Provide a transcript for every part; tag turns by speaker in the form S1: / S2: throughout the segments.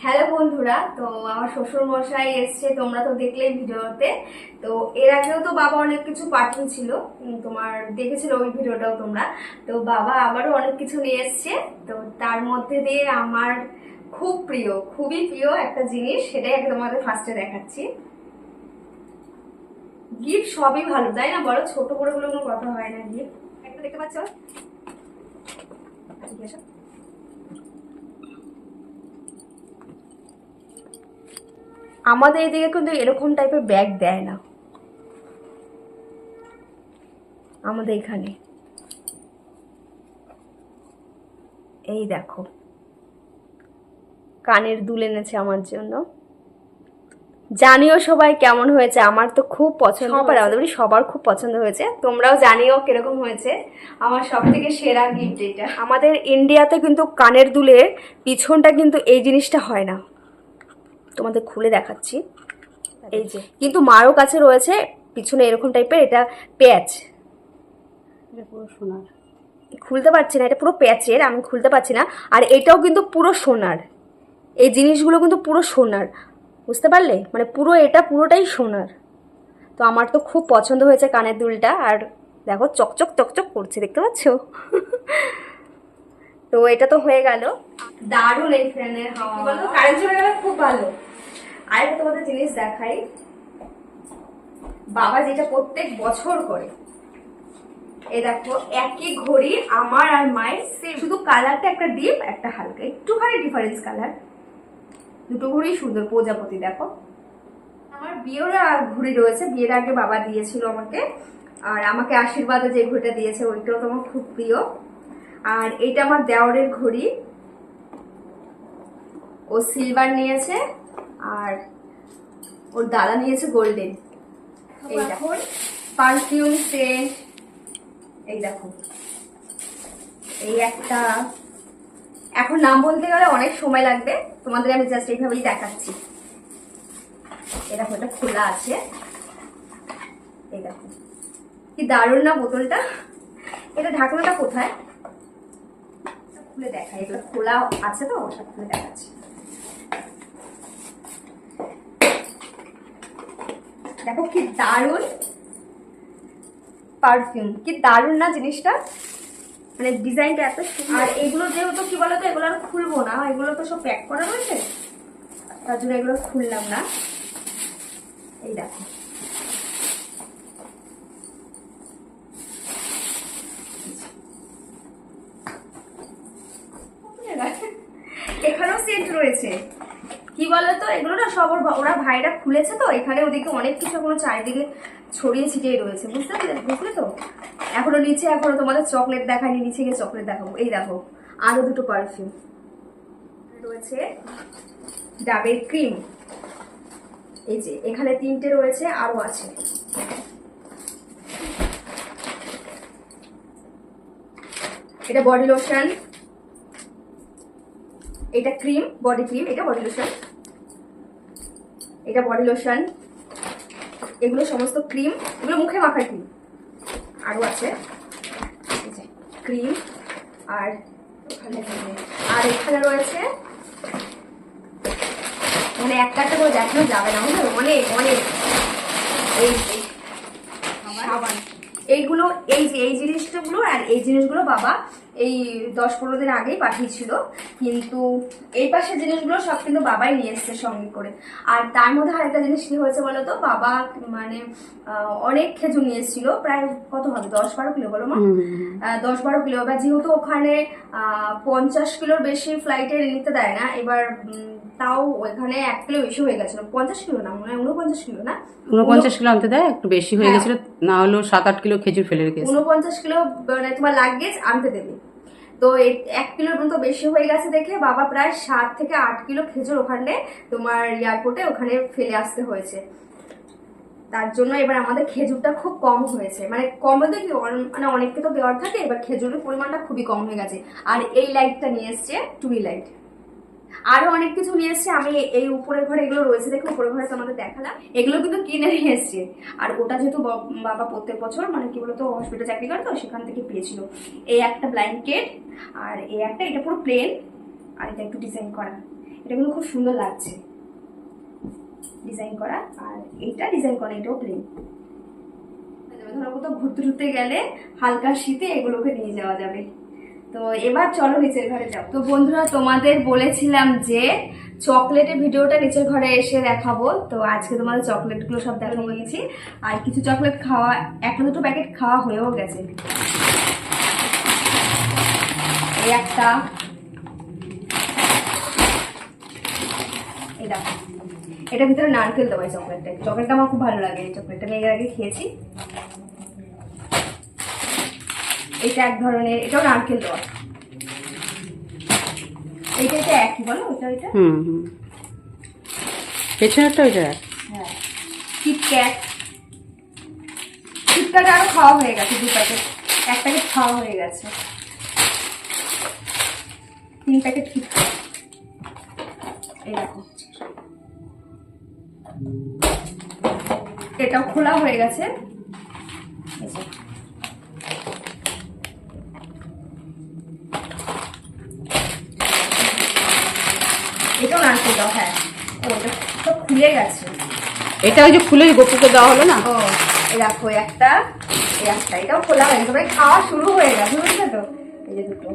S1: Hello বন্ধুরা, তো আমার শ্বশুর মশাই এসছে, তোমরা তো দেখলেই ভিডিওতে। তো এর আগেও তো বাবা অনেক কিছু পাঠিয়েছিল তোমার দেখেছিল ওই ভিডিওটাও তোমরা। তো বাবা আবারও অনেক কিছু নিয়ে এসছে, তো তার মধ্যে দিয়ে আমার খুব প্রিয়, খুবই প্রিয় একটা জিনিস, সেটাই আগে তোমাদের ফার্স্টে দেখাচ্ছি। গিফট সবই ভালো, তাই না বলো? ছোট বড়গুলো কোনো কথা হয় না গিফট। একটা দেখতে পাচ্ছ এদিকে এসো। আমাদের এদিকে কিন্তু এরকম টাইপের ব্যাগ দেয় না। আমাদের এখানে। এই দেখো। কানের দুল এনেছে আমার জন্য। জানিও সবাই কেমন হয়েছে? আমার তো খুব পছন্দ করে আমাদের বাড়ি সবার খুব পছন্দ হয়েছে। তোমরাও জানিও কীরকম হয়েছে। আমার সব থেকে সেরা গিফট এটা আমাদের ইন্ডিয়াতে কিন্তু কানের দুলের পিছনটা কিন্তু এই জিনিসটা হয় না। তোমাদের খুলে দেখাচ্ছি। এই যে কিন্তু মারও কাছে রয়েছে পিছনে এরকম টাইপের এটা প্যাচ।
S2: এটা পুরো সোনার।
S1: খুলতে পারছি না এটা পুরো প্যাচের আমি খুলতে পারছি না। আর এটাও কিন্তু পুরো সোনার। এই জিনিসগুলো কিন্তু পুরো সোনার। বুঝতে পারলে? মানে পুরো এটা পুরোটাই সোনার। তো আমার তো খুব পছন্দ হয়েছে কানের দুলটা আর দেখো চকচক চকচক করছে দেখতে পাচ্ছ? তো এটা তো হয়ে গেল। দারুণ এই ফ্যানের হাওয়া। বলতো? কারেন্ট চলে গেলে খুব ভালো। আর একটা তোমাদের জিনিস দেখাই। বাবা যেটা প্রত্যেক বছর করে এই দেখো একই ঘড়ি আমার আর মায়ের সেম শুধু কালারটা একটা ডিপ একটা হালকা। একটুখানি ডিফারেন্স কালার দুটো ঘড়ি সুন্দর। প্রজাপতি দেখো। আমার বিয়ের আর ঘড়ি রয়েছে। বিয়ের আগে বাবা দিয়েছিল আমাকে। আর আমাকে আশীর্বাদে যে ঘড়িটা দিয়েছে ওইটাও তোমার খুব প্রিয়। আর এইটা আমার দেওরের ঘড়ি। ও সিলভার নিয়েছে আর ওর দাদা নিয়েছে গোল্ডেন এই দেখো। পারফিউম সেন্ট এই দেখো। এই একটা। এখন নাম বলতে গেলে অনেক সময় লাগবে। তোমাদের আমি জাস্ট এইভাবেই দেখাচ্ছি। দেখো এটা খোলা আছে। এই দেখো। কি দারুণ না বোতলটা? এটা ঢাকনাটা কোথায়? খুলে দেখাই। এগুলো খোলা আছে তো, ওটা খুলে দেখাচ্ছি। দেখো কি দারুণ পারফিউম কি দারুণ না জিনিসটা? মানে ডিজাইনটা এত আর এগুলো যেহেতু, কি বলতো, এগুলো আর খুলবো না, এগুলো তো সব প্যাক করা রয়েছে? তার জন্য এগুলো খুললাম না। এই দেখো এখানেও সেট রয়েছে কি বলতো, এগুলো না সব ওর- ভাইরা খুলেছে তো, এখানে ওদিকে অনেক কিছু এখনও চারিদিকে ছড়িয়ে ছিটিয়ে রয়েছে, বুঝতে পারলে বুঝলে তো? এখনও নিচে, এখনও তোমাদের চকলেট দেখায়নি, নিচে গিয়ে চকলেট দেখাবো। এই দেখো, আরও দুটো পারফিউম রয়েছে, ডাবের ক্রিম এই যে, এখানে তিনটে রয়েছে, আরও আছে। এটা বডি লোশন এটা ক্রিম বডি ক্রিম এটা বডি লোশন এটা বডি লোশন এগুলো সমস্ত ক্রিম এগুলো মুখে মাখার ক্রিম আরও আছে। ক্রিম আর আর এখানে রয়েছে। মানে একটা একটা করে দেখানো যাবে না বুঝলো? অনেক অনেক। এই এই এইগুলো এই যে এই জিনিসগুলো আর এই জিনিসগুলো বাবা এই দশ পনেরো দিন আগেই পাঠিয়েছিল। কিন্তু এই পাশের জিনিসগুলো সব কিন্তু বাবাই নিয়ে এসছে সঙ্গে করে। আর তার মধ্যে আরেকটা জিনিস কি হয়েছে বলো তো? বাবা মানে অনেক খেজুর নিয়ে এসেছিল। প্রায় কত হবে? দশ বারো কিলো বলো মা? দশ বারো কিলো। এবার যেহেতু ওখানে আহ, পঞ্চাশ কিলোর বেশি ফ্লাইটে নিতে দেয় না এবার তাও ওইখানে এক কিলো বেশি হয়ে গেছিল। পঞ্চাশ কিলো না মনে হয় উনপঞ্চাশ কিলো না?
S2: উনপঞ্চাশ কিলো আনতে দেয় একটু বেশি হয়ে
S1: হ্যাঁ।
S2: গেছিল না হলেও সাত আট কিলো খেজুর ফেলে রেখেছে।
S1: উনপঞ্চাশ কিলো মানে তোমার লাগেজ আনতে দেবে। তো এক কিলোর মতো বেশি হয়ে গেছে দেখে বাবা প্রায় সাত থেকে আট কিলো খেজুর ওখানে তোমার এয়ারপোর্টে ওখানে ফেলে আসতে হয়েছে। তার জন্য এবার আমাদের খেজুরটা খুব কম হয়েছে। মানে কম বলতে কি মানে অনেককে তো দেওয়ার থাকে এবার খেজুরের পরিমাণটা খুবই কম হয়ে গেছে। আর এই লাইটটা নিয়ে এসছে টুবি লাইট আরও অনেক কিছু নিয়ে এসছে। আমি এই উপরের ঘরে এগুলো রয়েছে দেখো উপরের ঘরে তোমাদের দেখালাম। এগুলো কিন্তু কিনে নিয়ে এসছে। আর ওটা যেহেতু বাবা প্রত্যেক বছর মানে কি বলতো হসপিটাল চাকরি করে তো, সেখান থেকে পেয়েছিল। এই একটা ব্ল্যাঙ্কেট আর এই একটা, এটা পুরো প্লেন আর এটা একটু ডিজাইন করা। এটা কিন্তু খুব সুন্দর লাগছে। ডিজাইন করা, আর এইটা ডিজাইন করা, এটাও প্লেন ধরো কোথাও ঘুরতে ঘুরতে গেলে হালকা শীতে এগুলোকে নিয়ে যাওয়া যাবে। তো এবার চলো নিচের ঘরে যাব। তো বন্ধুরা, তোমাদের বলেছিলাম যে চকলেটের ভিডিওটা নিচের ঘরে এসে দেখাবো। তো আজকে তোমাদের চকলেটগুলো সব দেখাবো নিয়েছি আর কিছু চকলেট খাওয়া, একটা দুটো প্যাকেট খাওয়া হয়েও গেছে। এই একটা। দেখো। এটার ভিতরে নারকেল এই চকলেটটা চকলেটটা আমার খুব ভালো লাগে। এই চকলেটটা আমি এর আগে খেয়েছি। এটা এক ধরনের এটাও নারকেল দেওয়া এইটা এটা একই বলো? ওইটা ওইটা
S2: হুম হুম। পেছনেরটা ওইটা
S1: হ্যাঁ। কিটক্যাট কিটক্যাট আরও খাওয়া হয়ে গেছে দু প্যাকেট। এক প্যাকেট খাওয়া হয়ে গেছে। তিন প্যাকেট কিটক্যাট দেখো। এটাও খোলা হয়ে গেছে এই যে। এটাও নারকেল দাও হ্যাঁ ও এটা সব খুলে গেছে।
S2: এটা ওই যে খুলে গোপুকে দেওয়া হলো না?
S1: ও এই দেখো একটা এই একটা এটাও খোলা হয়ে গেছে। খাওয়া শুরু হয়ে গেছে বুঝলে তো? এই যে দুটো।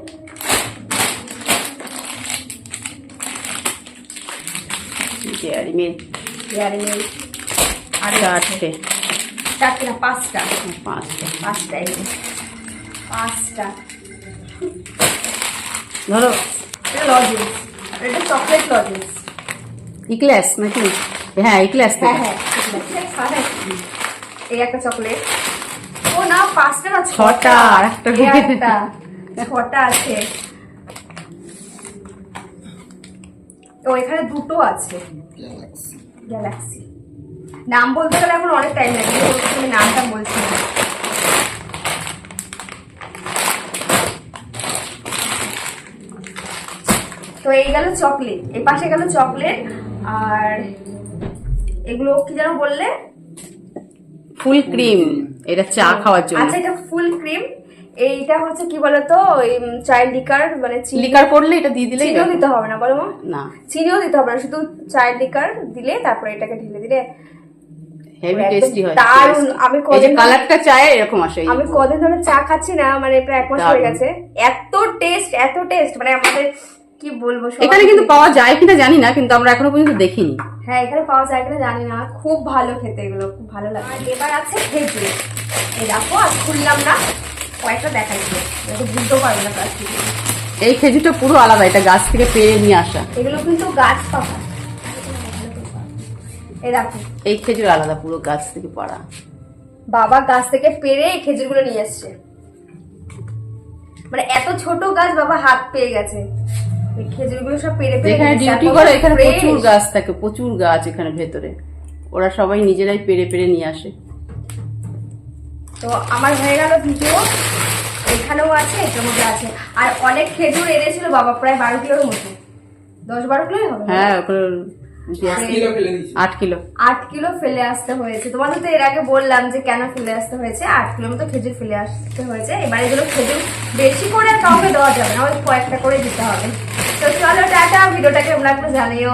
S2: ডেয়ারি মিল্ক
S1: ডেয়ারি মিল্ক আর
S2: চারটে।
S1: চারটে না পাঁচটা?
S2: পাঁচটা।
S1: পাঁচটা এই পাঁচটা।
S2: ধরো।
S1: এটা লজেন্স। এটা চকলেট লজেন্স।
S2: ইকলাস নাকি? হ্যাঁ ইকলাস
S1: হ্যাঁ হ্যাঁ সাদা এই একটা চকলেট। ও না পাঁচটা না
S2: ছটা, আর একটা
S1: ছটা আছে। ও এখানে দুটো আছে। গ্যালাক্সি নাম বলতে গেলে এখন অনেক টাইম লাগে। তুমি নামটা বলছি তো এই গেল চকলেট। এই পাশে গেল চকলেট। আর এগুলো কি যেন বললে?
S2: ফুল ক্রিম এটা চা খাওয়ার জন্য।
S1: আচ্ছা এটা ফুল ক্রিম। এইটা হচ্ছে কি বলতো? ওই লিকার মানে
S2: লিকার এটা দিয়ে দিলেই
S1: চিনিও দিতে হবে না বলো মা।
S2: না।
S1: চিনিও দিতে হবে না শুধু চাইল্ড লিকার দিলে তারপরে এটাকে ঢেলে দিলে
S2: হেভি টেস্টি হয়
S1: দারুণ। আমি কদিন-
S2: কালারটা চায় এরকম আসে
S1: আমি কদিন ধরে চা খাচ্ছি না মানে প্রায় এক মাস হয়ে গেছে। এত টেস্ট এত টেস্ট মানে আমাদের কি বলব
S2: এখানে কিন্তু পাওয়া যায় কিনা জানি না কিন্তু আমরা এখনও পর্যন্ত দেখিনি।
S1: হ্যাঁ এখানে পাওয়া যায় কিনা জানি না। খুব ভালো খেতে এগুলো খুব ভালো লাগে। আর এবার আছে খেজুর। এই দেখো আর খুললাম না কয়েকটা যাতে বুঝতেও পারবে না গাছ থেকে
S2: এই খেজুরটা পুরো আলাদা এটা গাছ থেকে পেয়ে নিয়ে আসা।
S1: এগুলো কিন্তু গাছ পাকা। এই দেখো।
S2: এই খেজুর আলাদা পুরো গাছ থেকে পাড়া।
S1: বাবা গাছ থেকে পেরে এই খেজুরগুলো নিয়ে এসছে। মানে এত ছোট গাছ বাবা হাত পেয়ে গেছে। খেজুরগুলো সব পেরে পেরে এসছে।
S2: ডিউটি করে এখানে প্রচুর গাছ থাকে প্রচুর গাছ এখানে ভেতরে। ওরা সবাই নিজেরাই পেরে পেরে নিয়ে আসে।
S1: তো আমার হয়ে গেল ভিডিও। এখানেও আছে এটার মধ্যে আছে। আর অনেক খেজুর এনেছিল বাবা প্রায় বারো কিলোর মতো। দশ বারো হবে
S2: হ্যাঁ আসে।
S1: এই-
S2: আট কিলো
S1: আট কিলো। ফেলে আসতে হয়েছে। তোমাদের তো এর আগে বললাম যে কেন ফেলে আসতে হয়েছে। আট কিলো মতো খেজুর ফেলে আসতে হয়েছে। এবার এগুলো খেজুর বেশি করে আর কাউকে দেওয়া যাবে না। ওই কয়েকটা করে দিতে হবে। তো চলো টাটা ভিডিওটাকে আমরা একটু জানিও